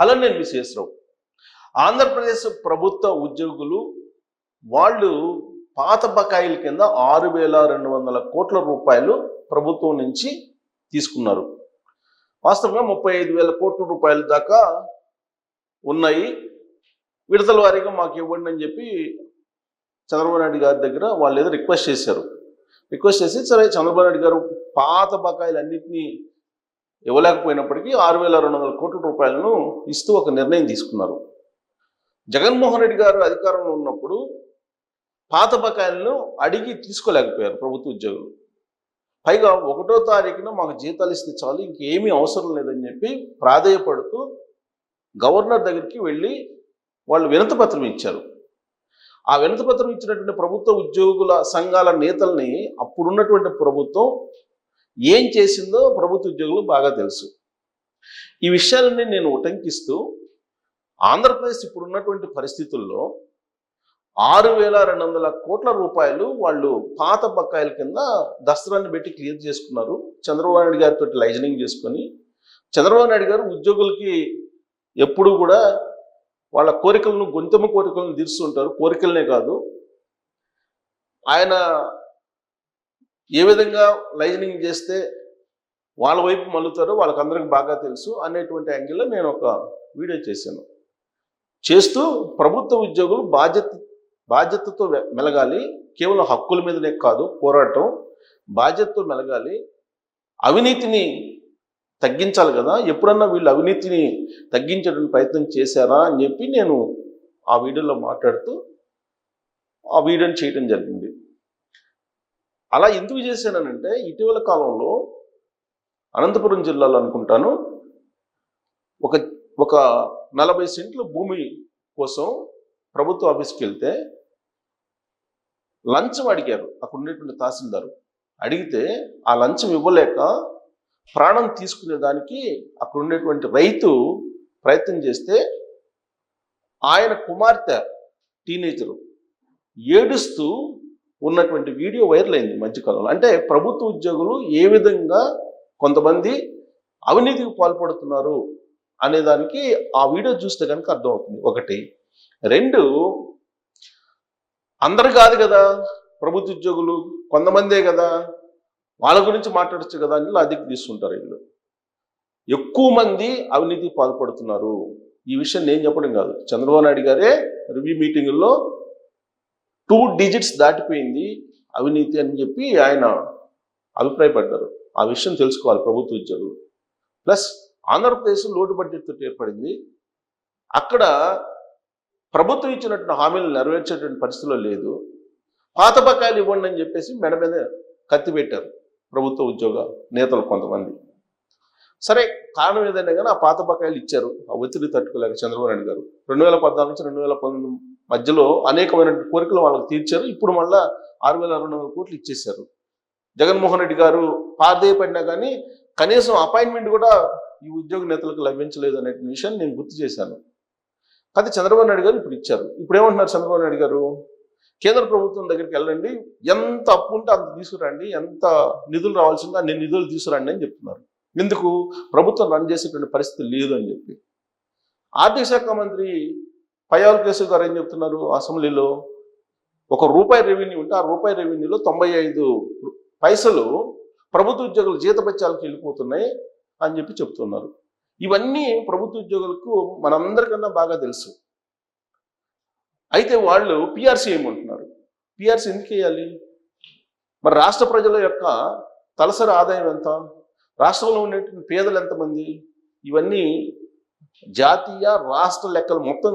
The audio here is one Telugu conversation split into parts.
అలా నేను విశేషరావు ఆంధ్రప్రదేశ్ ప్రభుత్వ ఉద్యోగులు వాళ్ళు పాత బకాయిల కింద ఆరు వేల రెండు వందల కోట్ల రూపాయలు ప్రభుత్వం నుంచి తీసుకున్నారు. వాస్తవంగా ముప్పై ఐదు వేల కోట్ల రూపాయల దాకా ఉన్నాయి. విడతల వారీగా మాకు ఇవ్వండి అని చెప్పి చంద్రబాబు నాయుడు గారి దగ్గర వాళ్ళు ఏదో రిక్వెస్ట్ చేశారు. రిక్వెస్ట్ చేసి సరే చంద్రబాబు నాయుడు గారు పాత బకాయిలు అన్నింటినీ ఇవ్వలేకపోయినప్పటికీ ఆరు వేల రెండు వందల కోట్ల రూపాయలను ఇస్తూ ఒక నిర్ణయం తీసుకున్నారు. జగన్మోహన్ రెడ్డి గారు అధికారంలో ఉన్నప్పుడు పాత బకాయిలను అడిగి తీసుకోలేకపోయారు ప్రభుత్వ ఉద్యోగులు. పైగా ఒకటో తారీఖున మాకు జీతాలు ఇస్తే చాలు ఇంకేమీ అవసరం లేదని చెప్పి ప్రాధేయపడుతూ గవర్నర్ దగ్గరికి వెళ్ళి వాళ్ళు వినతిపత్రం ఇచ్చారు. ఆ వినతిపత్రం ఇచ్చినటువంటి ప్రభుత్వ ఉద్యోగుల సంఘాల నేతల్ని అప్పుడున్నటువంటి ప్రభుత్వం ఏం చేసిందో ప్రభుత్వ ఉద్యోగులు బాగా తెలుసు. ఈ విషయాలన్నీ నేను ఉటంకిస్తూ ఆంధ్రప్రదేశ్ ఇప్పుడున్నటువంటి పరిస్థితుల్లో ఆరు వేల రెండు వందల కోట్ల రూపాయలు వాళ్ళు పాత బకాయిల కింద దసరాన్ని పెట్టి క్లియర్ చేసుకున్నారు. చంద్రబాబు నాయుడు గారితో లైజనింగ్ చేసుకొని చంద్రబాబు నాయుడు గారు ఉద్యోగులకి ఎప్పుడు కూడా వాళ్ళ కోరికలను గొంతెమ్మ కోరికలను తీరుస్తుంటారు. కోరికలనే కాదు. ఆయన ఏ విధంగా లైజనింగ్ చేస్తే వాళ్ళ వైపు మల్లుతారో వాళ్ళకందరికి బాగా తెలుసు అనేటువంటి యాంగిల్లో నేను ఒక వీడియో చేశాను. చేస్తూ ప్రభుత్వ ఉద్యోగులు బాధ్యత బాధ్యతతో మెలగాలి. కేవలం హక్కుల మీదనే కాదు పోరాటం. బాధ్యతతో మెలగాలి. అవినీతిని తగ్గించాలి కదా. ఎప్పుడన్నా వీళ్ళు అవినీతిని తగ్గించడానికి ప్రయత్నం చేశారా అని చెప్పి నేను ఆ వీడియోలో మాట్లాడుతూ ఆ వీడియోని చేయడం జరిగింది. అలా ఎందుకు చేశానంటే ఇటీవల కాలంలో అనంతపురం జిల్లాలో అనుకుంటాను ఒక ఒక నలభై సెంట్ల భూమి కోసం ప్రభుత్వ ఆఫీస్కి వెళ్తే లంచం అడిగారు అక్కడ ఉండేటువంటి తహసీల్దారు. అడిగితే ఆ లంచం ఇవ్వలేక ప్రాణం తీసుకునే దానికి అక్కడ ఉండేటువంటి రైతు ప్రయత్నం చేస్తే ఆయన కుమార్తె టీనేజరు ఏడుస్తూ ఉన్నటువంటి వీడియో వైరల్ అయింది మధ్యకాలంలో. అంటే ప్రభుత్వ ఉద్యోగులు ఏ విధంగా కొంతమంది అవినీతికి పాల్పడుతున్నారు అనేదానికి ఆ వీడియో చూస్తే కనుక అర్థమవుతుంది. ఒకటి. రెండు. అందరు కాదు కదా ప్రభుత్వ ఉద్యోగులు కొంతమందే కదా వాళ్ళ గురించి మాట్లాడచ్చు కదా అని లాజిక్ తీసుకుంటారు వీళ్ళు. ఎక్కువ మంది అవినీతికి పాల్పడుతున్నారు. ఈ విషయం నేను చెప్పడం కాదు. చంద్రబాబు నాయుడు గారే రివ్యూ మీటింగుల్లో టూ డిజిట్స్ దాటిపోయింది అవినీతి అని చెప్పి ఆయన అభిప్రాయపడ్డారు. ఆ విషయం తెలుసుకోవాలి ప్రభుత్వ ఉద్యోగులు. ప్లస్ ఆంధ్రప్రదేశ్ లోటు బడ్జెట్తో ఏర్పడింది. అక్కడ ప్రభుత్వం ఇచ్చినటువంటి హామీలు నెరవేర్చేటువంటి పరిస్థితిలో లేదు. పాత బకాయిలు ఇవ్వండి అని చెప్పేసి మెడ మీద కత్తి పెట్టారు ప్రభుత్వ ఉద్యోగ నేతలు కొంతమంది. సరే కారణం ఏదైనా కానీ ఆ పాత బకాయిలు ఇచ్చారు. ఆ ఒత్తిడి తట్టుకోలేక చంద్రబాబు నాయుడు గారు. రెండు వేల పద్నాలుగు నుంచి రెండు వేల పంతొమ్మిది మధ్యలో అనేకమైన కోరికలు వాళ్ళకి తీర్చారు. ఇప్పుడు మళ్ళా ఆరు వేల రెండు వందల కోట్లు ఇచ్చేశారు. జగన్మోహన్ రెడ్డి గారు పాదేయపడినా కానీ కనీసం అపాయింట్మెంట్ కూడా ఈ ఉద్యోగ నేతలకు లభించలేదు అనే విషయాన్ని నేను గుర్తు చేశాను. కానీ చంద్రబాబు నాయుడు గారు ఇప్పుడు ఇచ్చారు. ఇప్పుడు ఏమంటున్నారు చంద్రబాబు నాయుడు గారు? కేంద్ర ప్రభుత్వం దగ్గరికి వెళ్ళండి. ఎంత అప్పు ఉంటే అంత తీసుకురండి. ఎంత నిధులు రావాల్సిందో అన్ని నిధులు తీసుకురండి అని చెప్తున్నారు. ఎందుకు? ప్రభుత్వం రన్ చేసేటువంటి పరిస్థితి లేదు అని చెప్పి. ఆర్థిక శాఖ మంత్రి పయ్యాల కేసు గారు ఏం చెప్తున్నారు? అసెంబ్లీలో ఒక రూపాయి రెవెన్యూ ఉంటే ఆ రూపాయి రెవెన్యూలో తొంభై ఐదు పైసలు ప్రభుత్వ ఉద్యోగుల జీతపత్యాలకు వెళ్ళిపోతున్నాయి అని చెప్పి చెప్తున్నారు. ఇవన్నీ ప్రభుత్వ ఉద్యోగులకు మనందరికన్నా బాగా తెలుసు. అయితే వాళ్ళు పిఆర్సీ ఏమంటున్నారు? పిఆర్సీ ఎందుకు వేయాలి? మరి రాష్ట్ర ప్రజల యొక్క తలసరి ఆదాయం ఎంత? రాష్ట్రంలో ఉండేటువంటి పేదలు ఎంతమంది? ఇవన్నీ జాతీయ రాష్ట్ర లెక్కలు మొత్తం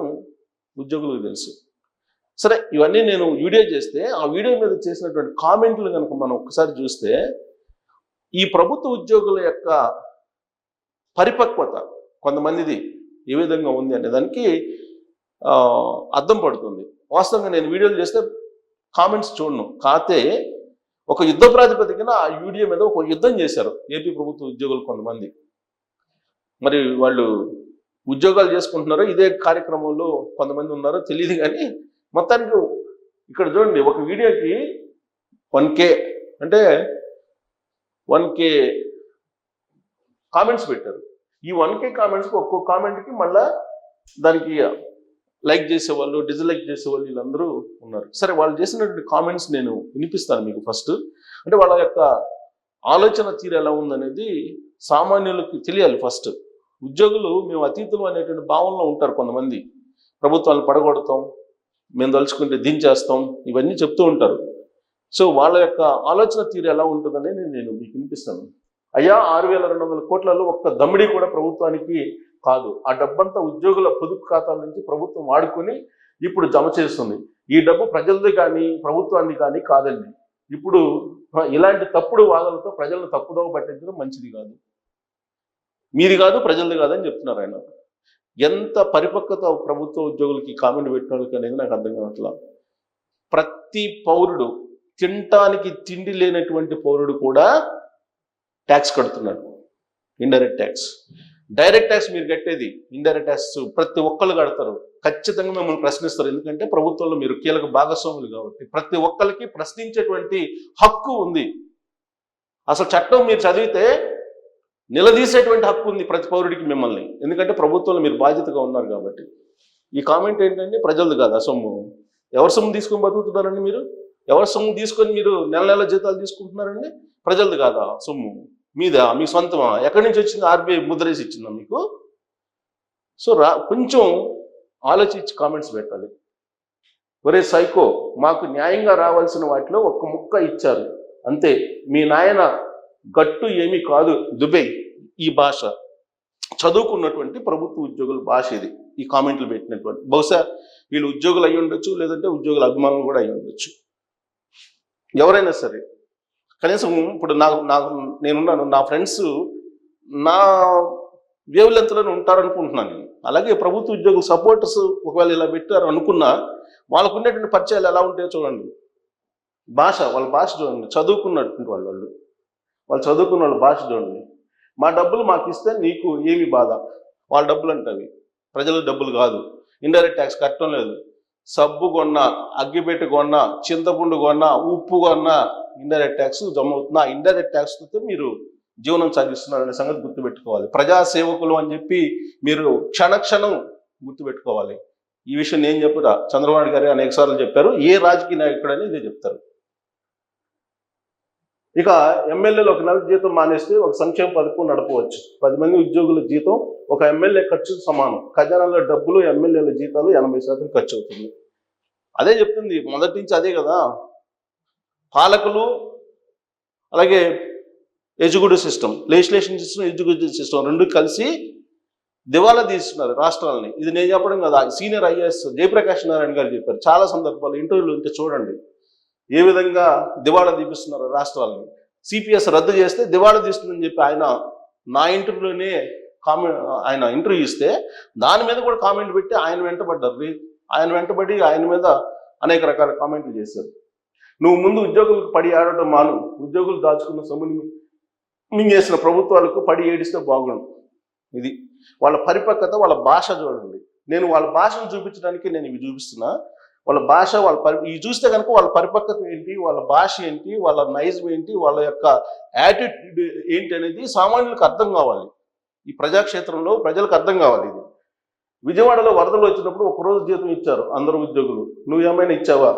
ఉద్యోగులకు తెలుసు. సరే ఇవన్నీ నేను వీడియో చేస్తే ఆ వీడియో మీద చేసినటువంటి కామెంట్లు కనుక మనం ఒకసారి చూస్తే ఈ ప్రభుత్వ ఉద్యోగుల యొక్క పరిపక్వత కొంతమందిది ఏ విధంగా ఉంది అనే దానికి అర్థం పడుతుంది. వాస్తవంగా నేను వీడియోలు చేస్తే కామెంట్స్ చూడను. కాతే ఒక యుద్ధ ప్రాతిపదికన ఆ వీడియో మీద ఒక యుద్ధం చేశారు. ఏపీ ప్రభుత్వ ఉద్యోగులు కొంతమంది. మరి వాళ్ళు ఉద్యోగాలు చేసుకుంటున్నారో ఇదే కార్యక్రమంలో కొంతమంది ఉన్నారో తెలియదు కానీ మొత్తానికి ఇక్కడ చూడండి ఒక వీడియోకి వన్ కే అంటే వన్ కే కామెంట్స్ పెట్టారు. ఈ వన్ కే కామెంట్స్కి ఒక్కో కామెంట్కి మళ్ళా దానికి లైక్ చేసేవాళ్ళు డిజ్లైక్ చేసేవాళ్ళు వీళ్ళందరూ ఉన్నారు. సరే వాళ్ళు చేసినటువంటి కామెంట్స్ నేను వినిపిస్తాను మీకు ఫస్ట్. అంటే వాళ్ళ యొక్క ఆలోచన తీరు ఎలా ఉందనేది సామాన్యులకు తెలియాలి ఫస్ట్. ఉద్యోగులు మేము అతీతులు అనేటువంటి భావనలో ఉంటారు కొంతమంది. ప్రభుత్వాలను పడగొడతాం మేము తలుచుకుంటే దించేస్తాం ఇవన్నీ చెప్తూ ఉంటారు. సో వాళ్ళ యొక్క ఆలోచన తీరు ఎలా ఉంటుందని నేను మీకు వినిపిస్తాను. అయ్యా ఆరు వేల రెండు వందల కోట్లలో ఒక్క దమ్మిడి కూడా ప్రభుత్వానికి కాదు. ఆ డబ్బంతా ఉద్యోగుల పొదుపు ఖాతాల నుంచి ప్రభుత్వం వాడుకొని ఇప్పుడు జమ చేస్తుంది. ఈ డబ్బు ప్రజలది కానీ ప్రభుత్వాన్ని కానీ కాదండి. ఇప్పుడు ఇలాంటి తప్పుడు వాదనలతో ప్రజలను తప్పుదోవ పట్టించడం మంచిది కాదు. మీది కాదు ప్రజలది కాదని చెప్తున్నారు ఆయన. ఎంత పరిపక్వత ప్రభుత్వ ఉద్యోగులకి కామెంట్ పెట్టిన వాళ్ళకి అనేది నాకు అర్థం కావట్లా. ప్రతి పౌరుడు తినటానికి తిండి లేనటువంటి పౌరుడు కూడా ట్యాక్స్ కడుతున్నాడు. ఇండైరెక్ట్ ట్యాక్స్ డైరెక్ట్ ట్యాక్స్ మీరు కట్టేది ఇండైరెక్ట్ ట్యాక్స్ ప్రతి ఒక్కళ్ళు కడతారు. ఖచ్చితంగా మిమ్మల్ని ప్రశ్నిస్తారు. ఎందుకంటే ప్రభుత్వంలో మీరు కీలక భాగస్వాములు కాబట్టి ప్రతి ఒక్కరికి ప్రశ్నించేటువంటి హక్కు ఉంది. అసలు చట్టం మీరు చదివితే నిలదీసేటువంటి హక్కు ఉంది ప్రతి పౌరుడికి మిమ్మల్ని. ఎందుకంటే ప్రభుత్వంలో మీరు బాధ్యతగా ఉన్నారు కాబట్టి. ఈ కామెంట్ ఏంటంటే ప్రజలది కాదు ఆ సొమ్ము. ఎవరి సొమ్ము తీసుకొని బతుకుతున్నారండి మీరు? ఎవరి సొమ్ము తీసుకొని మీరు నెల నెల జీతాలు తీసుకుంటున్నారండి? ప్రజలది కాదా? సొమ్ము. మీదా? మీ సొంతమా? ఎక్కడి నుంచి వచ్చింది? ఆర్బీఐ ముద్రేసి ఇచ్చిందా మీకు? సో రా కొంచెం ఆలోచించి కామెంట్స్ పెట్టాలి. ఒరే సైకో మాకు న్యాయంగా రావాల్సిన వాటిలో ఒక్క ముక్క ఇచ్చారు. అంతే. మీ నాయన గట్టు ఏమీ కాదు. దుబై ఈ భాష. చదువుకున్నటువంటి ప్రభుత్వ ఉద్యోగుల భాష ఇది. ఈ కామెంట్లు పెట్టినటువంటి. బహుశా వీళ్ళు ఉద్యోగులు అయి ఉండొచ్చు లేదంటే ఉద్యోగుల అభిమానులు కూడా అయి ఉండొచ్చు. ఎవరైనా సరే కనీసం ఇప్పుడు నాకు నాకు నేనున్నాను నా ఫ్రెండ్స్ నా వేవ్ లెంత్లోనే ఉంటారనుకుంటున్నాను నేను. అలాగే ప్రభుత్వ ఉద్యోగులు సపోర్టర్స్ ఒకవేళ ఇలా పెట్టారు అనుకున్నా వాళ్ళకు ఉండేటువంటి పరిచయాలు ఎలా ఉంటాయో చూడండి. భాష వాళ్ళ భాష చూడండి. చదువుకున్నటువంటి వాళ్ళు వాళ్ళు చదువుకున్న వాళ్ళ భాష చూడండి. మా డబ్బులు మాకు ఇస్తే నీకు ఏమి బాధ? వాళ్ళ డబ్బులు అంటవి ప్రజల డబ్బులు కాదు. ఇండైరెక్ట్ ట్యాక్స్ కట్టడం లేదు. సబ్బు కొన్నా అగ్గిపెట్టి కొన్నా చింతపండు కొన్నా ఉప్పు కొన్నా ఇండైరెక్ట్ ట్యాక్స్ జమ అవుతుంది ఇండైరెక్ట్ ట్యాక్స్తో మీరు జీవనం సాగిస్తున్నారు అనే సంగతి గుర్తుపెట్టుకోవాలి. ప్రజాసేవకులు అని చెప్పి మీరు క్షణక్షణం గుర్తుపెట్టుకోవాలి. ఈ విషయం నేను చెప్పుదా చంద్రబాబు గారు అనేక సార్లు చెప్పారు. ఏ రాజకీయ నాయకుడని ఇదే చెప్తారు. ఇక ఎమ్మెల్యేలు ఒక నెల జీతం మానేస్తే ఒక సంక్షేమ పథకం నడపవచ్చు. పది మంది ఉద్యోగుల జీతం ఒక ఎమ్మెల్యే ఖర్చు సమానం. ఖజానాలో డబ్బులు ఎమ్మెల్యేల జీతాలు ఎనభై శాతం ఖర్చు అవుతుంది. అదే చెప్తుంది. మొదటి నుంచి అదే కదా. పాలకులు అలాగే educative system legislation system educative system రెండు కలిసి దివాలా తీస్తున్నారు రాష్ట్రాలని. ఇది నేను చెప్పడం కదా. సీనియర్ ఐఏఎస్ జయప్రకాష్ నారాయణ గారు చెప్పారు. చాలా సందర్భాలు ఇంటర్వ్యూలు ఉంటే చూడండి. ఏ విధంగా దివాళా తీపిస్తున్నారు రాష్ట్రాలని? సిపిఎస్ రద్దు చేస్తే దివాళా తీస్తుందని చెప్పి ఆయన నా ఇంటర్వ్యూలోనే కామెంట్ ఆయన ఇంటర్వ్యూ ఇస్తే దాని మీద కూడా కామెంట్ పెట్టి ఆయన వెంటబడ్డారు. ఆయన వెంటబడి ఆయన మీద అనేక రకాల కామెంట్లు చేశారు. నువ్వు ముందు ఉద్యోగులకు పడి ఆడటం మాను. ఉద్యోగులు దాచుకున్న సొమ్ముని మింగేసిన ప్రభుత్వాలకు పడి ఏడిస్తే బాగుండు. ఇది వాళ్ళ పరిపక్వత వాళ్ళ భాష చూడండి. నేను వాళ్ళ భాషను చూపించడానికి నేను ఇవి చూపిస్తున్నా. వాళ్ళ భాష వాళ్ళ పరి ఇవి చూస్తే కనుక వాళ్ళ పరిపక్వత ఏంటి వాళ్ళ భాష ఏంటి వాళ్ళ నైజం ఏంటి వాళ్ళ యొక్క యాటిట్యూడ్ ఏంటి అనేది సామాన్యులకు అర్థం కావాలి. ఈ ప్రజాక్షేత్రంలో ప్రజలకు అర్థం కావాలి ఇది. విజయవాడలో వరదలు వచ్చినప్పుడు ఒక రోజు జీతం ఇచ్చారు అందరు ఉద్యోగులు. నువ్వు ఏమైనా ఇచ్చావా?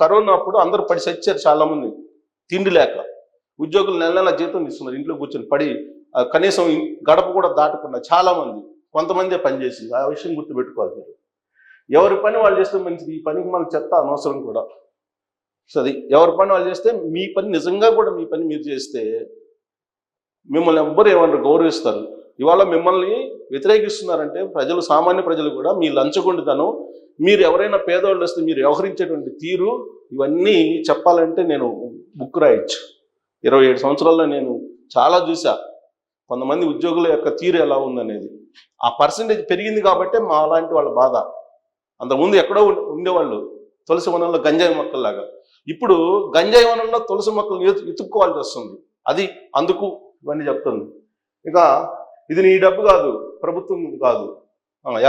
కరోనా అప్పుడు అందరూ పడి చచ్చారు చాలామంది. తిండి లేక. ఉద్యోగులు నెల నెల జీతం ఇస్తున్నారు ఇంట్లో కూర్చొని పడి కనీసం గడప కూడా దాటకుండా చాలామంది కొంతమందే పనిచేసింది. ఆ విషయం గుర్తుపెట్టుకోవాలి మీరు. ఎవరి పని వాళ్ళు చేస్తే మంచిది ఈ పనికి మనకు చెత్త అనవసరం కూడా. సో అది ఎవరి పని వాళ్ళు చేస్తే మీ పని నిజంగా కూడా మీ పని మీరు చేస్తే మిమ్మల్ని ఎవ్వరు ఏమన్నారు గౌరవిస్తారు. ఇవాళ మిమ్మల్ని వ్యతిరేకిస్తున్నారంటే ప్రజలు సామాన్య ప్రజలు కూడా మీ లంచగొండితనం మీరు ఎవరైనా పేదవాళ్ళు వస్తే మీరు వ్యవహరించేటువంటి తీరు ఇవన్నీ చెప్పాలంటే నేను బుక్ రాయొచ్చు. ఇరవై ఏడు సంవత్సరాల్లో నేను చాలా చూసా. కొంతమంది ఉద్యోగుల యొక్క తీరు ఎలా ఉందనేది. ఆ పర్సంటేజ్ పెరిగింది కాబట్టే మా అలాంటి వాళ్ళ బాధ. అంతకుముందు ఎక్కడో ఉండేవాళ్ళు తులసి వనంలో గంజాయి మొక్కల్లాగా. ఇప్పుడు గంజాయి వనంలో తులసి మొక్కలు ఎత్తుక్కోవాల్సి వస్తుంది. అది అందుకు ఇవన్నీ చెప్తుంది. ఇక ఇది నీ డబ్బు కాదు ప్రభుత్వం కాదు.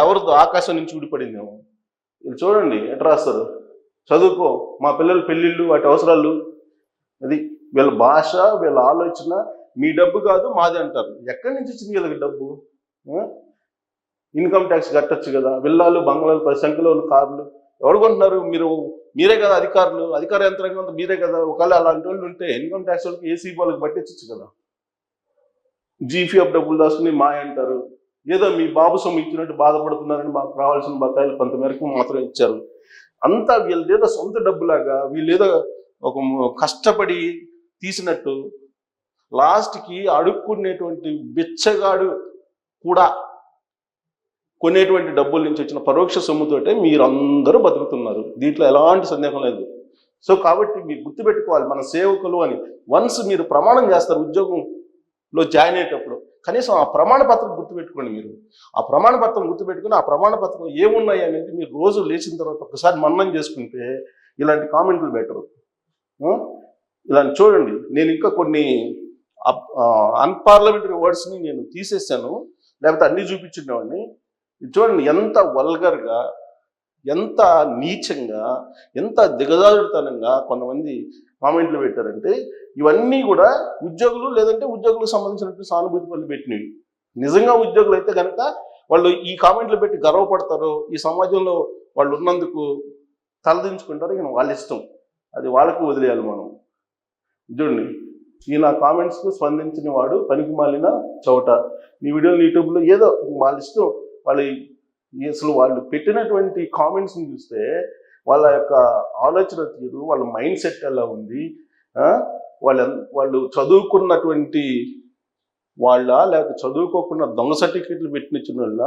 ఎవరితో ఆకాశం నుంచి ఊడిపడిందేమో. ఇది చూడండి ఎట్ రాస్తారు? చదువుకో మా పిల్లల పెళ్ళిళ్ళు వాటి అవసరాలు. అది వీళ్ళ భాష వీళ్ళ ఆలోచన మీ డబ్బు కాదు మాది అంటారు. ఎక్కడి నుంచి వచ్చింది వీళ్ళకి డబ్బు? ఇన్కమ్ ట్యాక్స్ కట్టొచ్చు కదా. విల్లాలు బంగ్లాలు పది సంఖ్యలో ఉన్న కార్లు. ఎవరు కొంటున్నారు? మీరు మీరే కదా అధికారులు. అధికార యంత్రాంగం అంతా మీరే కదా. ఒకవేళ అలాంటి వాళ్ళు ఉంటే ఇన్కమ్ ట్యాక్స్ వాళ్ళకి ఏసీ వాళ్ళకి పట్టించచ్చు కదా? జీపీఎఫ్ డబ్బులు దాచుకుని మాయ అంటారు. ఏదో మీ బాబు సొమ్ము ఇచ్చినట్టు బాధపడుతున్నారని మాకు రావాల్సిన బకాయిలు కొంతమేరకు మాత్రం ఇచ్చారు. అంతా వీళ్ళది ఏదో సొంత డబ్బులాగా వీళ్ళు ఏదో ఒక కష్టపడి తీసినట్టు లాస్ట్కి అడుక్కునేటువంటి బిచ్చగాడు కూడా కొనేటువంటి డబ్బుల నుంచి వచ్చిన పరోక్ష సొమ్ముతోటే మీరందరూ బతుకుతున్నారు. దీంట్లో ఎలాంటి సందేహం లేదు. సో కాబట్టి మీరు గుర్తుపెట్టుకోవాలి మన సేవకులు అని. వన్స్ మీరు ప్రమాణం చేస్తారు ఉద్యోగంలో జాయిన్ అయ్యేటప్పుడు కనీసం ఆ ప్రమాణ పత్రం గుర్తుపెట్టుకోండి మీరు. ఆ ప్రమాణ పత్రం గుర్తుపెట్టుకుని ఆ ప్రమాణ పత్రం ఏమున్నాయి అనేది మీరు రోజు లేచిన తర్వాత ఒకసారి మన్నం చేసుకుంటే ఇలాంటి కామెంట్లు బెటరు ఇలాంటి చూడండి నేను ఇంకా కొన్ని అన్పార్లమెంటరీ వర్డ్స్ని నేను తీసేసాను. లేకపోతే అన్ని చూపించుండేవాడిని. చూడండి ఎంత వల్గర్గా ఎంత నీచంగా ఎంత దిగజారుడుతనంగా కొంతమంది కామెంట్లు పెట్టారంటే ఇవన్నీ కూడా ఉద్యోగులు లేదంటే ఉద్యోగులకు సంబంధించినటువంటి సానుభూతి పనులు పెట్టినవి. నిజంగా ఉద్యోగులు అయితే కనుక వాళ్ళు ఈ కామెంట్లు పెట్టి గర్వపడతారు ఈ సమాజంలో వాళ్ళు ఉన్నందుకు తలదించుకుంటారు ఇక వాళ్ళ ఇష్టం. అది వాళ్ళకు వదిలేయాలి మనం. చూడండి ఈ నా కామెంట్స్కు స్పందించిన వాడు పనికి మాలిన చోట. ఈ వీడియోలు యూట్యూబ్లో ఏదో వాళ్ళ ఇష్టం. వాళ్ళ అసలు వాళ్ళు పెట్టినటువంటి కామెంట్స్ని చూస్తే వాళ్ళ యొక్క ఆలోచన తీరు వాళ్ళ మైండ్ సెట్ ఎలా ఉంది వాళ్ళ వాళ్ళు చదువుకున్నటువంటి వాళ్ళ లేకపోతే చదువుకోకుండా దొంగ సర్టిఫికెట్లు పెట్టిన వాళ్ళ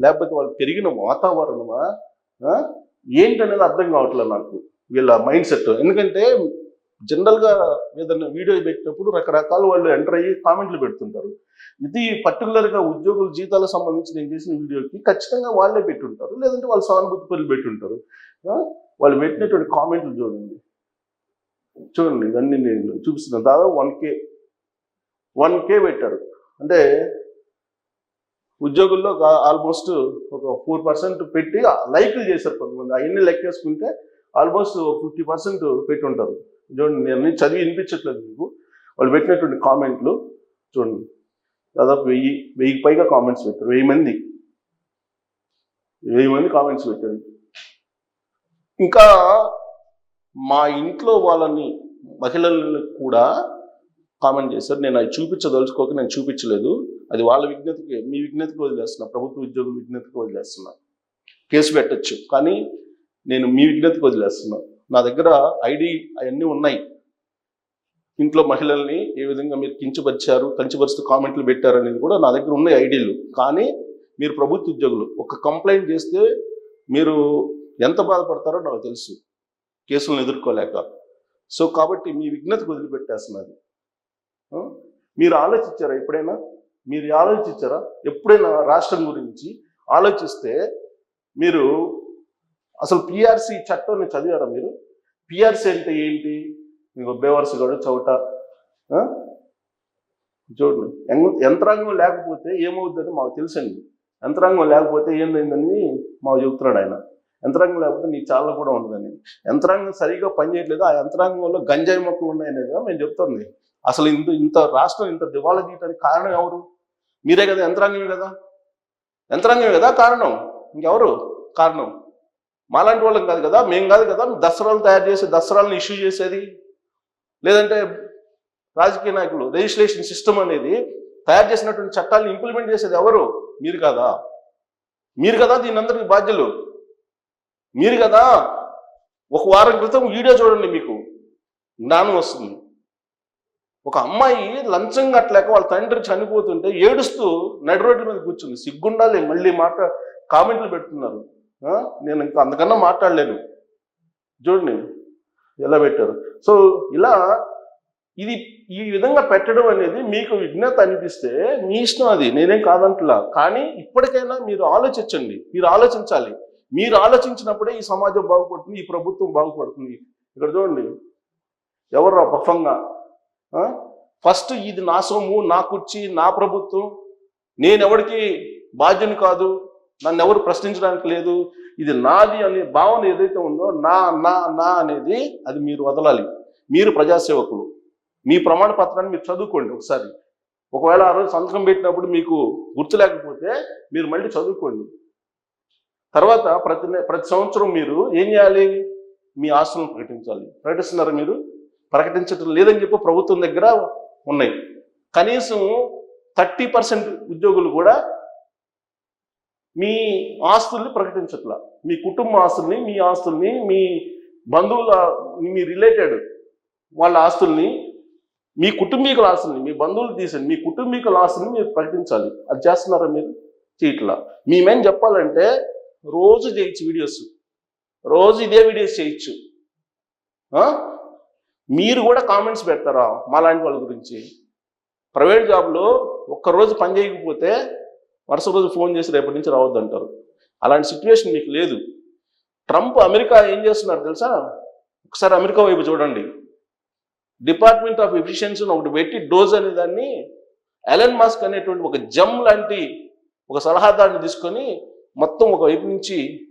లేకపోతే వాళ్ళు పెరిగిన వాతావరణమా ఏంటనేది అర్థం కావట్లేదు నాకు వీళ్ళ మైండ్ సెట్ ఎందుకంటే జనరల్గా ఏదైనా వీడియో పెట్టినప్పుడు రకరకాల వాళ్ళు ఎంటర్ అయ్యి కామెంట్లు పెడుతుంటారు. ఇది పర్టికులర్గా ఉద్యోగుల జీతాలకు సంబంధించి నేను చేసిన వీడియోకి ఖచ్చితంగా వాళ్ళే పెట్టుంటారు. లేదంటే వాళ్ళు సానుభూతి పనులు పెట్టుంటారు. వాళ్ళు పెట్టినటువంటి కామెంట్లు చూడండి. చూడండి ఇవన్నీ నేను చూపిస్తున్నాను దాదాపు వన్ కే వన్ కే పెట్టారు. అంటే ఉద్యోగుల్లో ఆల్మోస్ట్ ఒక ఫోర్ పర్సెంట్ పెట్టి లైక్లు చేశారు కొంతమంది. అవన్నీ లెక్కేసుకుంటే ఆల్మోస్ట్ ఫిఫ్టీ పర్సెంట్ పెట్టి ఉంటారు చూడండి నేను చదివి వినిపించట్లేదు మీకు. వాళ్ళు పెట్టినటువంటి కామెంట్లు చూడండి. దాదాపు వెయ్యి వెయ్యికి పైగా కామెంట్స్ పెట్టారు. వెయ్యి మంది. వెయ్యి మంది కామెంట్స్ పెట్టారు. ఇంకా మా ఇంట్లో వాళ్ళని మహిళలను కూడా కామెంట్ చేశారు. నేను అది చూపించదలుచుకోక నేను చూపించలేదు. అది వాళ్ళ విజ్ఞతకి మీ విజ్ఞతకి వదిలేస్తున్నా. ప్రభుత్వ ఉద్యోగుల విజ్ఞతకి వదిలేస్తున్నా. కేసు పెట్టచ్చు. కానీ నేను మీ విజ్ఞతకి వదిలేస్తున్నా. నా దగ్గర ఐడి అవన్నీ ఉన్నాయి. ఇంట్లో మహిళల్ని ఏ విధంగా మీరు కించపరిచారు కంచిపరుస్తూ కామెంట్లు పెట్టారు అనేది కూడా నా దగ్గర ఉన్నాయి ఐడీలు. కానీ మీరు ప్రభుత్వ ఉద్యోగులు ఒక కంప్లైంట్ చేస్తే మీరు ఎంత బాధపడతారో నాకు తెలుసు. కేసులను ఎదుర్కోలేక. సో కాబట్టి మీ విఘ్నతకు వదిలిపెట్టేస్తున్నది. మీరు ఆలోచించారా ఎప్పుడైనా? మీరు ఆలోచించారా? ఎప్పుడైనా రాష్ట్రం గురించి ఆలోచిస్తే మీరు అసలు పిఆర్సి చట్టాన్ని చదివారా మీరు? పిఆర్సి అంటే ఏంటి? మీకు బేవర్స్ గడు చౌట చూడండి. యంత్రాంగం లేకపోతే ఏమవుతుందని మాకు తెలుసండి. యంత్రాంగం లేకపోతే ఏందైందని మాకు చెబుతున్నాడు ఆయన. యంత్రాంగం లేకపోతే నీ చాలా కూడా ఉండదని. యంత్రాంగం సరిగా పనిచేయట్లేదు. ఆ యంత్రాంగంలో గంజాయి మొక్కలు ఉన్నాయనేది మేము చెప్తుంది. అసలు ఇంత ఇంత రాష్ట్రం ఇంత దివాలా తీయటానికి కారణం ఎవరు? మీరే కదా యంత్రాంగమే కదా? యంత్రాంగమే కదా కారణం? ఇంకెవరు కారణం? మాలాంటి వాళ్ళం కాదు కదా మేము కాదు కదా దసరాలు తయారు చేసి దసరాలను ఇష్యూ చేసేది? లేదంటే రాజకీయ నాయకులు రిజిస్ట్రేషన్ సిస్టమ్ అనేది తయారు చేసినటువంటి చట్టాలను ఇంప్లిమెంట్ చేసేది ఎవరు? మీరు కదా. మీరు కదా దీని అందరికి బాధ్యులు. మీరు కదా ఒక వారం క్రితం వీడియో చూడండి మీకు. జ్ఞానం వస్తుంది. ఒక అమ్మాయి లంచం కట్టలేక వాళ్ళ తండ్రి చనిపోతుంటే ఏడుస్తూ నడి మీద కూర్చుంది. సిగ్గుండాలి మళ్ళీ మాట కామెంట్లు పెడుతున్నారు. నేను ఇంకా అంతకన్నా మాట్లాడలేను. చూడండి ఎలా పెట్టారు. సో ఇలా ఇది ఈ విధంగా పెట్టడం అనేది మీకు విజ్ఞత అనిపిస్తే మీ ఇష్టం అది. నేనేం కాదంటలా కానీ ఇప్పటికైనా మీరు ఆలోచించండి. మీరు ఆలోచించాలి. మీరు ఆలోచించినప్పుడే ఈ సమాజం బాగుపడుతుంది ఈ ప్రభుత్వం బాగుపడుతుంది. ఇక్కడ చూడండి. ఎవరు బఫంగా ఫస్ట్ ఇది నా సొమ్ము నా కుర్చీ నా ప్రభుత్వం. నేను ఎవరికి బాధ్యుని కాదు. నన్ను ఎవరు ప్రశ్నించడానికి లేదు. ఇది నాది అనే భావన ఏదైతే ఉందో నా నా నా అనేది అది మీరు వదలాలి. మీరు ప్రజాసేవకులు. మీ ప్రమాణ పత్రాన్ని మీరు చదువుకోండి ఒకసారి. ఒకవేళ ఆ రోజు సంతకం పెట్టినప్పుడు మీకు గుర్తు లేకపోతే మీరు మళ్ళీ చదువుకోండి. తర్వాత ప్రతి ప్రతి సంవత్సరం మీరు ఏం చేయాలి? మీ ఆస్తులను ప్రకటించాలి. ప్రకటిస్తున్నారు మీరు? ప్రకటించడం లేదని చెప్పి ప్రభుత్వం దగ్గర ఉన్నాయి. కనీసం థర్టీ పర్సెంట్ ఉద్యోగులు కూడా మీ ఆస్తుల్ని ప్రకటించట్లా. మీ కుటుంబ ఆస్తుల్ని మీ ఆస్తుల్ని మీ బంధువుల మీ రిలేటెడ్ వాళ్ళ ఆస్తుల్ని మీ కుటుంబీకుల ఆస్తుల్ని మీ బంధువులు తీసండి మీ కుటుంబీకుల ఆస్తుల్ని మీరు ప్రకటించాలి. అది చేస్తున్నారా మీరు? చేయట్లా. మేమేం చెప్పాలంటే రోజు చేయొచ్చు వీడియోస్. రోజు ఇదే వీడియోస్ చేయొచ్చు. మీరు కూడా కామెంట్స్ పెడతారా మాలాంటి వాళ్ళ గురించి? ప్రైవేట్ జాబ్లో ఒక్కరోజు పని చేయకపోతే వరుస రోజు ఫోన్ చేసి రేపటి నుంచి రావద్దు అంటారు అలాంటి సిచ్యువేషన్ మీకు లేదు. ట్రంప్ అమెరికా ఏం చేస్తున్నారు తెలుసా? ఒకసారి అమెరికా వైపు చూడండి. డిపార్ట్మెంట్ ఆఫ్ ఎఫిషియన్సీని ఒకటి పెట్టి డోజ్ అనే దాన్ని ఎలన్ మాస్క్ అనేటువంటి ఒక జమ్ లాంటి ఒక సలహాదారుని తీసుకొని మొత్తం ఒక వైపు నుంచి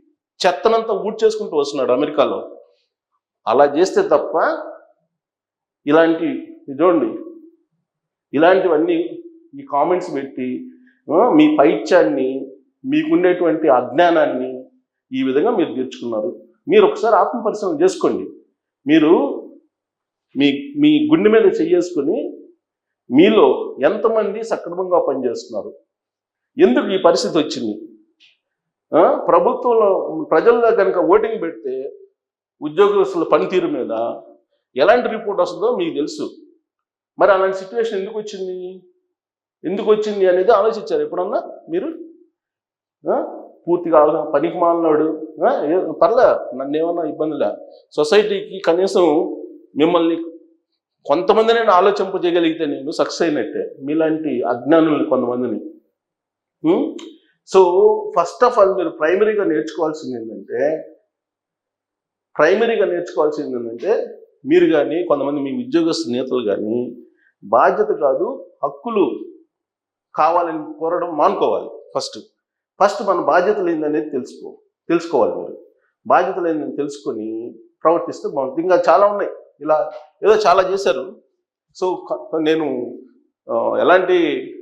చెత్తనంతా ఊడ్చేసుకుంటూ వస్తున్నాడు అమెరికాలో. అలా చేస్తే తప్ప ఇలాంటి ఇది చూడండి. ఇలాంటివన్నీ ఈ కామెంట్స్ పెట్టి మీ పైత్యాన్ని మీకుండేటువంటి అజ్ఞానాన్ని ఈ విధంగా మీరు తీర్చుకున్నారు. మీరు ఒకసారి ఆత్మ పరిశ్రమ చేసుకోండి. మీరు మీ మీ గుండె మీద చెయ్యేసుకొని మీలో ఎంతమంది సక్రమంగా పనిచేస్తున్నారు? ఎందుకు ఈ పరిస్థితి వచ్చింది? ప్రభుత్వంలో ప్రజల్లో కనుక ఓటింగ్ పెడితే ఉద్యోగస్తుల పనితీరు మీద ఎలాంటి రిపోర్ట్ వస్తుందో మీకు తెలుసు. మరి అలాంటి సిచ్యువేషన్ ఎందుకు వచ్చింది? ఎందుకు వచ్చింది అనేది ఆలోచించారు. ఎప్పుడన్నా మీరు? పూర్తిగా అవగాహన- పనికి మాలినాడు. పర్లే నన్ను ఏమన్నా ఇబ్బందిలే సొసైటీకి కనీసం మిమ్మల్ని కొంతమందినైనా ఆలోచింపజేయగలిగితే నేను సక్సెస్ అయినట్టే. మీలాంటి అజ్ఞానుల్ని కొంతమందిని. సో ఫస్ట్ ఆఫ్ ఆల్ మీరు ప్రైమరీగా నేర్చుకోవాల్సింది ఏంటంటే ప్రైమరీగా నేర్చుకోవాల్సింది ఏంటంటే మీరు కానీ కొంతమంది మీ ఉద్యోగస్తు నేతలు కానీ బాధ్యత కాదు హక్కులు కావాలని కోరడం మానుకోవాలి ఫస్ట్. ఫస్ట్ మన బాధ్యతలు ఏందనేది తెలుసుకో తెలుసుకోవాలి మీరు. బాధ్యతలు ఏందని తెలుసుకొని ప్రవర్తిస్తే బాగుంటుంది. ఇంకా చాలా ఉన్నాయి. ఇలా ఏదో చాలా చేశారు. సో నేను ఎలాంటి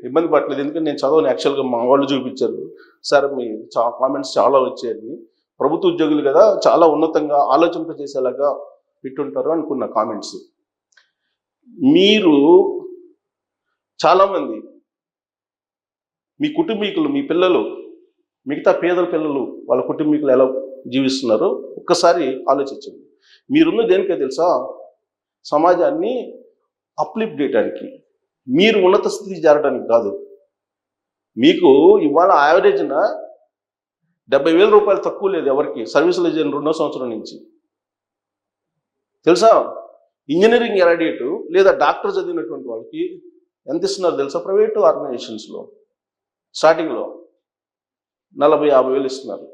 ఇబ్బంది పడలేదు ఎందుకంటే నేను చదవని. యాక్చువల్గా మా వాళ్ళు చూపించారు. సార్ మీ చా కామెంట్స్ చాలా వచ్చాయని. ప్రభుత్వ ఉద్యోగులు కదా చాలా ఉన్నతంగా ఆలోచింపజేసేలాగా పెట్టుంటారు అనుకున్న కామెంట్స్. మీరు చాలామంది మీ కుటుంబీకులు మీ పిల్లలు మిగతా పేదల పిల్లలు వాళ్ళ కుటుంబీకులు ఎలా జీవిస్తున్నారో ఒక్కసారి ఆలోచించండి. మీరున్న దేనికే తెలుసా? సమాజాన్ని అప్లిఫ్ట్ చేయడానికి. మీరు ఉన్నత స్థితి చేరడానికి కాదు. మీకు ఇవాళ యావరేజ్న డెబ్బై వేల రూపాయలు తక్కువ లేదు ఎవరికి? సర్వీసులు చేయని రెండో సంవత్సరం నుంచి. తెలుసా? ఇంజనీరింగ్ గ్రాడ్యుయేట్ లేదా డాక్టర్ చదివినటువంటి వాళ్ళకి ఎంత ఇస్తున్నారు తెలుసా? ప్రైవేట్ ఆర్గనైజేషన్స్లో స్టార్టింగ్లో నలభై యాభై వేలు ఇస్తున్నారు.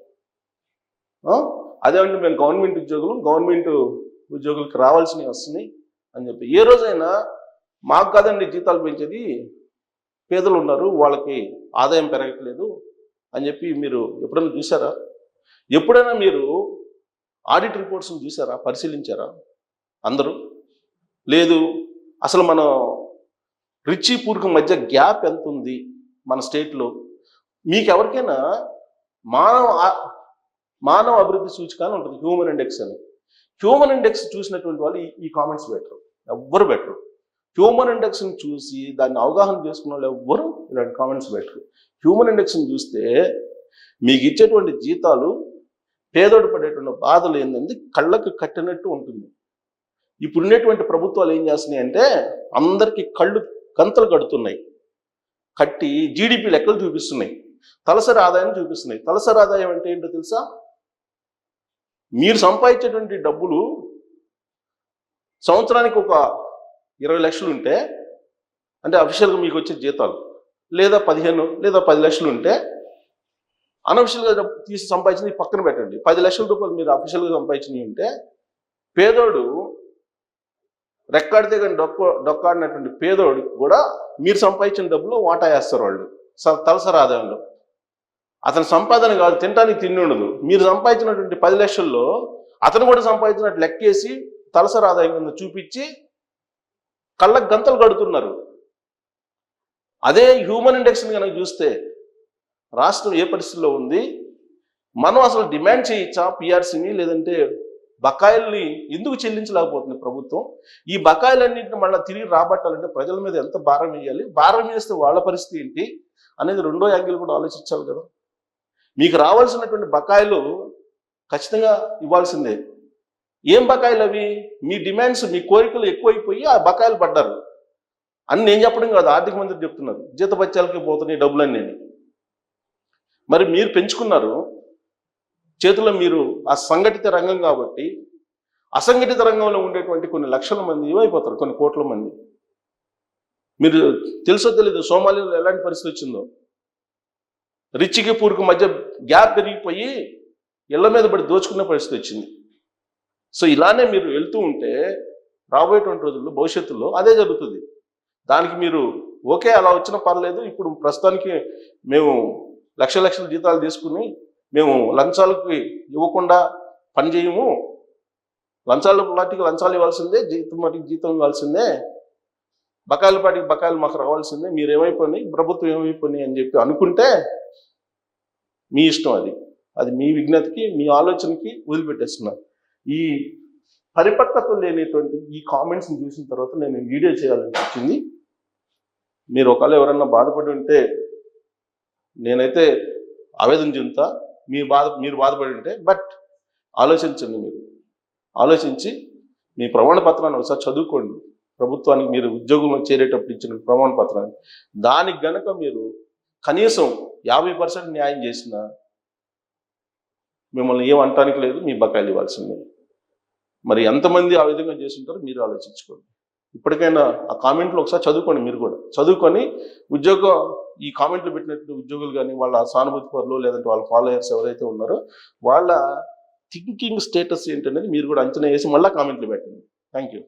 అదేమంటే మేము గవర్నమెంట్ ఉద్యోగులు గవర్నమెంట్ ఉద్యోగులకు రావాల్సినవి వస్తున్నాయి అని చెప్పి. ఏ రోజైనా మాకు కాదండి జీతాలు పెంచేది పేదలు ఉన్నారు వాళ్ళకి ఆదాయం పెరగట్లేదు అని చెప్పి మీరు ఎప్పుడైనా చూసారా? ఎప్పుడైనా మీరు ఆడిట్ రిపోర్ట్స్ని చూసారా? పరిశీలించారా? అందరూ? లేదు. అసలు మనం రిచి పూర్కి మధ్య గ్యాప్ ఎంత ఉంది మన స్టేట్లో మీకు ఎవరికైనా మానవ మానవ అభివృద్ధి సూచిక అని ఉంటుంది. హ్యూమన్ ఇండెక్స్ అని. హ్యూమన్ ఇండెక్స్ చూసినటువంటి వాళ్ళు ఈ- కామెంట్స్ పెట్టరు. ఎవ్వరు పెట్టరు. హ్యూమన్ ఇండెక్స్ని చూసి దాన్ని అవగాహన చేసుకున్న వాళ్ళు ఎవ్వరు ఇలాంటి కామెంట్స్ పెట్టరు. హ్యూమన్ ఇండెక్స్ని చూస్తే మీకు ఇచ్చేటువంటి జీతాలు పేదోడు పడేటువంటి బాధలు ఏంటంటే కళ్ళకు కట్టినట్టు ఉంటుంది. ఇప్పుడు ఉండేటువంటి ప్రభుత్వాలు ఏం చేస్తున్నాయి అంటే అందరికీ కళ్ళు గంతలు కడుతున్నాయి. కట్టి జీడిపి లెక్కలు చూపిస్తున్నాయి. తలసరి ఆదాయం చూపిస్తున్నాయి. తలసరి ఆదాయం అంటే ఏంటో తెలుసా? మీరు సంపాదించేటువంటి డబ్బులు సంవత్సరానికి ఒక ఇరవై లక్షలు ఉంటే అంటే అఫీషియల్గా మీకు వచ్చే జీతాలు లేదా పదిహేను లేదా పది లక్షలు ఉంటే అనఫిషియల్గా తీసి సంపాదించింది పక్కన పెట్టండి. పది లక్షల రూపాయలు మీరు అఫీషియల్గా సంపాదించినవి ఉంటే పేదోడు రెక్కాడితే కానీ డొక్క డొక్కాడినటువంటి పేదోడు కూడా మీరు సంపాదించిన డబ్బులు వాటా వేస్తారు వాళ్ళు. స- తలసరి ఆదాయంలో అతని సంపాదన కాదు తినడానికి తిండి ఉండదు. మీరు సంపాదించినటువంటి పది లక్షల్లో అతను కూడా సంపాదించినట్టు లెక్కేసి తలసరి ఆదాయం కింద చూపించి కళ్ళకు గంతలు కడుతున్నారు. అదే హ్యూమన్ ఇండెక్స్ని కనుక చూస్తే రాష్ట్రం ఏ పరిస్థితిలో ఉంది? మనం అసలు డిమాండ్ చేయొచ్చా పిఆర్సీని లేదంటే బకాయిల్ని ఎందుకు చెల్లించలేకపోతుంది ప్రభుత్వం? ఈ బకాయిలన్నింటిని మళ్ళీ తిరిగి రాబట్టాలంటే ప్రజల మీద ఎంత భారం వేయాలి? భారం వేస్తే వాళ్ళ పరిస్థితి ఏంటి? అనేది రెండో యాంగిల్ కూడా ఆలోచించాలి కదా. మీకు రావాల్సినటువంటి బకాయిలు ఖచ్చితంగా ఇవ్వాల్సిందే. ఏం బకాయిలు అవి? మీ డిమాండ్స్ మీ కోరికలు ఎక్కువైపోయి ఆ బకాయిలు పడ్డారు. అని నేను చెప్పడం కాదు ఆర్థిక మంత్రి చెప్తున్నారు. జీతపత్యాలకి పోతున్నాయి డబ్బులన్నీ మరి మీరు పెంచుకున్నారు. చేతిలో మీరు ఆ సంఘటిత రంగం కాబట్టి అసంఘటిత రంగంలో ఉండేటువంటి కొన్ని లక్షల మంది ఏమైపోతారు? కొన్ని కోట్ల మంది. మీరు తెలుసో తెలీదు సోమాలియాలో ఎలాంటి పరిస్థితి వచ్చిందో? రిచ్కి పూర్కి మధ్య గ్యాప్ పెరిగిపోయి ఇళ్ళ మీద పడి దోచుకునే పరిస్థితి వచ్చింది. సో ఇలానే మీరు వెళ్తూ ఉంటే రాబోయేటువంటి రోజుల్లో భవిష్యత్తులో అదే జరుగుతుంది. దానికి మీరు ఓకే అలా వచ్చినా పర్లేదు. ఇప్పుడు ప్రస్తుతానికి మేము లక్ష లక్షల జీతాలు తీసుకుని మేము లంచాలకి ఇవ్వకుండా పని చేయము. లంచాల పాటికి లంచాలు ఇవ్వాల్సిందే జీతం వాటికి జీతం ఇవ్వాల్సిందే. బకాయిల పాటికి బకాయిలు మాకు రావాల్సిందే. మీరు ఏమైపోయినాయి ప్రభుత్వం ఏమైపోయినాయి అని చెప్పి అనుకుంటే మీ ఇష్టం అది. అది మీ విజ్ఞతకి మీ ఆలోచనకి వదిలిపెట్టేస్తున్నారు. ఈ పరిపక్వత లేనిటువంటి ఈ కామెంట్స్ని చూసిన తర్వాత నేను వీడియో చేయాలనిపించింది మీరు ఒకవేళ ఎవరన్నా బాధపడి ఉంటే నేనైతే ఆవేదన చెందుతా. మీ బాధ మీరు బాధపడి ఉంటే బట్ ఆలోచించండి మీరు. ఆలోచించి మీ ప్రమాణ పత్రాన్ని ఒకసారి చదువుకోండి. ప్రభుత్వానికి మీరు ఉద్యోగంలో చేరేటప్పుడు ఇచ్చిన ప్రమాణ పత్రాన్ని. దానికి గనక మీరు కనీసం యాభై పర్సెంట్ న్యాయం చేసిన మిమ్మల్ని ఏం అంటానికి లేదు మీ బకాయిలు ఇవ్వాల్సిందే. మరి ఎంతమంది ఆ విధంగా చేస్తుంటారో మీరు ఆలోచించుకోండి. ఇప్పటికైనా ఆ కామెంట్లు ఒకసారి చదువుకోండి మీరు కూడా. చదువుకొని ఉద్యోగం ఈ కామెంట్లు పెట్టినట్టు ఉద్యోగులు కానీ వాళ్ళ సానుభూతి పరులు లేదంటే వాళ్ళ ఫాలోయర్స్ ఎవరైతే ఉన్నారో వాళ్ళ థింకింగ్ స్టేటస్ ఏంటనేది మీరు కూడా అంచనా వేసి మళ్ళీ కామెంట్లు పెట్టండి. Thank you